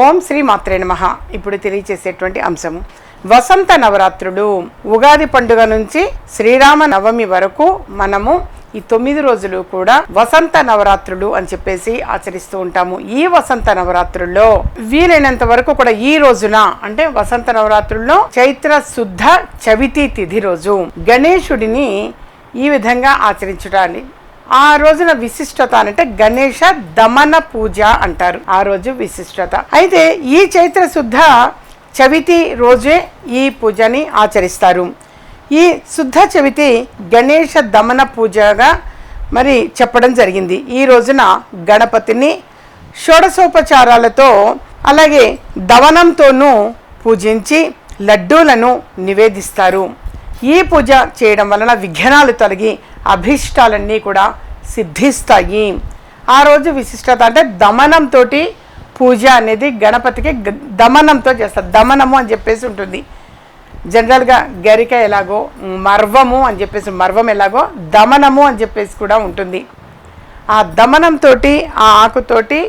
ఓం శ్రీ మాత్రే నమ. ఇప్పుడు తెలియచేసేటువంటి అంశము. వసంత నవరాత్రులు. ఉగాది పండుగ నుంచి శ్రీరామ నవమి వరకు మనము ఈ తొమ్మిది రోజులు కూడా వసంత నవరాత్రులు అని చెప్పేసి ఆచరిస్తూ ఉంటాము. ఈ వసంత నవరాత్రుల్లో వీలైనంత వరకు కూడా ఈ రోజున అంటే వసంత నవరాత్రుల్లో చైత్ర శుద్ధ చవితి తిథి రోజు గణేశుడిని ఈ విధంగా ఆచరించడాన్ని ఆ రోజున విశిష్టత అంటే గణేష దమన పూజ అంటారు. ఆ రోజు విశిష్టత. అయితే ఈ చైత్ర శుద్ధ చవితి రోజే ఈ పూజని ఆచరిస్తారు. ఈ శుద్ధ చవితి గణేష దమన పూజగా మరి చెప్పడం జరిగింది. ఈ రోజున గణపతిని షోడశోపచారాలతో అలాగే దవనంతోనూ పూజించి లడ్డూలను నివేదిస్తారు. ఈ పూజ చేయడం వలన విఘ్నాలు తొలగి అభీష్టాలన్నీ కూడా సిద్ధిస్తాయి. ఆ రోజు విశిష్టత అంటే దమనంతో పూజ అనేది గణపతికి దమనంతో చేస్తారు. దమనము అని చెప్పేసి ఉంటుంది. జనరల్గా గరిక ఎలాగో మర్వము అని చెప్పేసి మర్వం ఎలాగో దమనము అని చెప్పేసి కూడా ఉంటుంది. ఆ దమనంతో ఆ ఆకుతోటి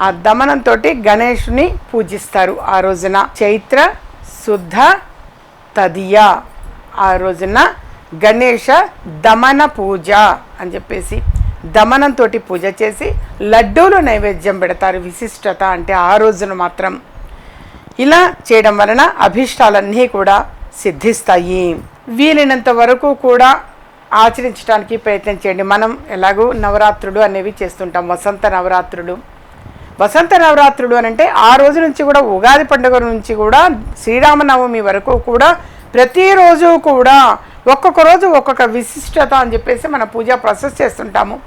ఆ దమనంతో గణేషుని పూజిస్తారు. ఆ రోజున చైత్ర శుద్ధ తదియ. ఆ రోజున గణేష దమన పూజ అని చెప్పేసి దమనంతో పూజ చేసి లడ్డూలు నైవేద్యం పెడతారు విశిష్టత అంటే ఆ రోజున మాత్రం. ఇలా చేయడం వలన అభీష్టాలన్నీ కూడా సిద్ధిస్తాయి. వీలైనంత వరకు కూడా ఆచరించడానికి ప్రయత్నం చేయండి. మనం ఎలాగో నవరాత్రులు అనేవి చేస్తుంటాం. వసంత నవరాత్రులు. వసంత నవరాత్రులు అని అంటే ఆ రోజు నుంచి కూడా ఉగాది పండుగ నుంచి కూడా శ్రీరామనవమి వరకు కూడా ప్రతిరోజు కూడా ఒక్కొక్క రోజు ఒక్కొక్క విశిష్టత అని చెప్పేసి మన పూజా ప్రాసెస్ చేస్తుంటాము.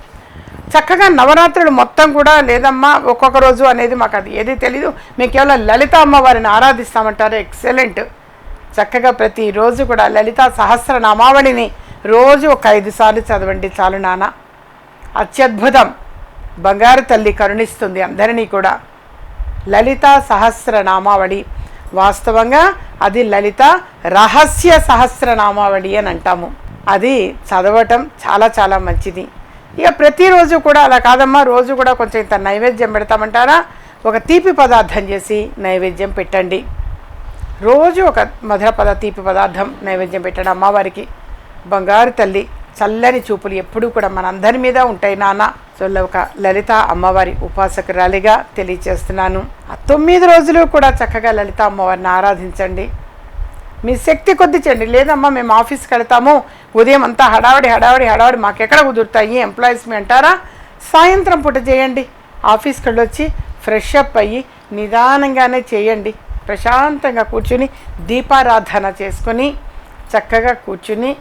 చక్కగా నవరాత్రులు మొత్తం కూడా లేదమ్మా ఒక్కొక్క రోజు అనేది మాకు అది ఏది తెలీదు. మేము కేవలం లలిత అమ్మవారిని ఆరాధిస్తామంటారు. ఎక్సలెంట్. చక్కగా ప్రతిరోజు కూడా లలిత సహస్రనామావళిని రోజు ఒక ఐదు సార్లు చదవండి చాలు నాన్న. అత్యద్భుతం. బంగారు తల్లి కరుణిస్తుంది అందరినీ కూడా. లలిత సహస్రనామావళి. వాస్తవంగా అది లలిత రహస్య సహస్రనామావళి అని అంటాము. అది చదవటం చాలా చాలా మంచిది. ఇక ప్రతిరోజు కూడా అలా కాదమ్మా రోజు కూడా కొంచెం ఇంత నైవేద్యం పెడతామంటారా? ఒక తీపి పదార్థం చేసి నైవేద్యం పెట్టండి. రోజు ఒక మధుర పద తీపి పదార్థం నైవేద్యం పెట్టండి అమ్మవారికి. బంగారు తల్లి చల్లని చూపులు ఎప్పుడూ కూడా మనందరి మీద ఉంటాయి నాన్న. సో ఒక లలిత అమ్మవారి ఉపాసకురాలిగా తెలియచేస్తున్నాను. ఆ తొమ్మిది రోజులు కూడా చక్కగా లలిత అమ్మవారిని ఆరాధించండి. మీ శక్తి కొద్ది చేయండి. లేదమ్మా మేము ఆఫీస్కి వెళ్తాము. ఉదయం అంతా హడావడి హడావడి హడావడి. మాకెక్కడ కుదురుతాయి? ఎంప్లాయీస్ మీ అంటారా? సాయంత్రం పూట చేయండి. ఆఫీస్కి వెళ్ళొచ్చి ఫ్రెష్ అప్ అయ్యి నిదానంగానే చేయండి. ప్రశాంతంగా కూర్చుని దీపారాధన చేసుకొని చక్కగా కూర్చుని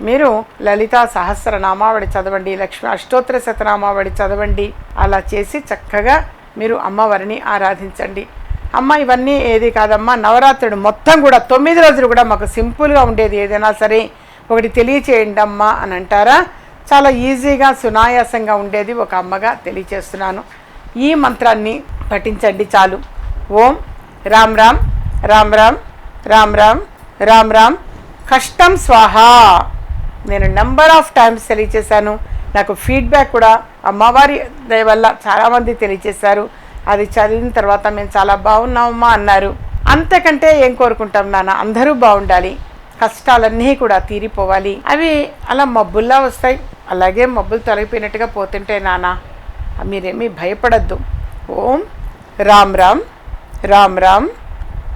మీరు లలితా సహస్రనామావళి చదవండి లక్ష్మి అష్టోత్తర శతనామావళి చదవండి అలా చేసి చక్కగా మీరు అమ్మవారిని ఆరాధించండి. అమ్మ ఇవన్నీ ఏది కాదమ్మా నవరాత్రుడు మొత్తం కూడా తొమ్మిది రోజులు కూడా మాకు సింపుల్గా ఉండేది ఏదైనా సరే. ఒకటి తెలియచేయండి అమ్మా అని అంటారా? చాలా ఈజీగా సునాయాసంగా ఉండేది ఒక అమ్మగా తెలియచేస్తున్నాను. ఈ మంత్రాన్ని పఠించండి చాలు. ఓం రామ్ రామ్ రామ్ రామ్ రామ్ రామ్ రామ్ రామ్. కష్టం స్వాహా. నేను నెంబర్ ఆఫ్ టైమ్స్ తెలియచేశాను. నాకు ఫీడ్బ్యాక్ కూడా అమ్మవారి దయ వల్ల చాలామంది తెలియచేశారు. అది చదివిన తర్వాత మేము చాలా బాగున్నామమ్మా అన్నారు. అంతకంటే ఏం కోరుకుంటాం నాన్న? అందరూ బాగుండాలి. కష్టాలన్నీ కూడా తీరిపోవాలి. అవి అలా మబ్బుల్లా వస్తాయి. అలాగే మబ్బులు తొలగిపోయినట్టుగా పోతుంటే నాన్న. మీరేమీ భయపడద్దు. ఓం రామ్ రామ్ రామ్ రామ్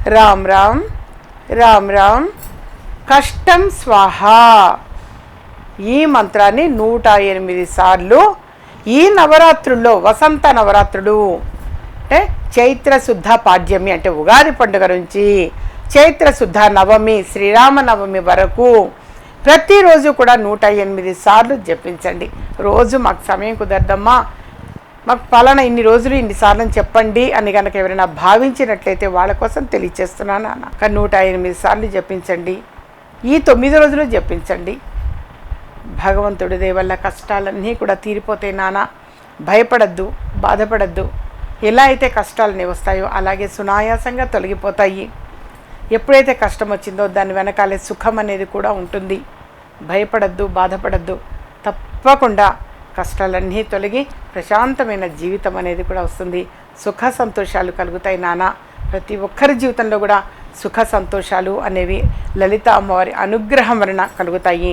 రామ్ రామ్ రామ్ రామ్. కష్టం స్వాహా. ఈ మంత్రాన్ని నూట ఎనిమిది సార్లు ఈ నవరాత్రుల్లో వసంత నవరాత్రులు అంటే చైత్ర శుద్ధ పాడ్యమి అంటే ఉగాది పండుగ నుంచి చైత్ర శుద్ధ నవమి శ్రీరామ నవమి వరకు ప్రతిరోజు కూడా నూట ఎనిమిది సార్లు జపించండి. రోజు మాకు సమయం కుదరదమ్మా. మాకు పలానా ఇన్ని రోజులు ఇన్ని సార్లు చెప్పండి అని కనుక ఎవరైనా భావించినట్లయితే వాళ్ళ కోసం తెలియచేస్తున్నాను అన్న నూట ఎనిమిది సార్లు జపించండి. ఈ తొమ్మిది రోజులు జపించండి. భగవంతుడి దయ వల్ల కష్టాలన్నీ కూడా తీరిపోతే నానా భయపడద్దు బాధపడద్దు. ఎలా అయితే కష్టాలని వస్తాయో అలాగే సునాయాసంగా తొలగిపోతాయి. ఎప్పుడైతే కష్టం వచ్చిందో దాని వెనకాలే సుఖం అనేది కూడా ఉంటుంది. భయపడద్దు బాధపడద్దు. తప్పకుండా కష్టాలన్నీ తొలగి ప్రశాంతమైన జీవితం అనేది కూడా వస్తుంది. సుఖ సంతోషాలు కలుగుతాయి నాన్న ప్రతి ఒక్కరి జీవితంలో కూడా సుఖ సంతోషాలు అనేవి లలిత అమ్మవారి అనుగ్రహం వలన కలుగుతాయి.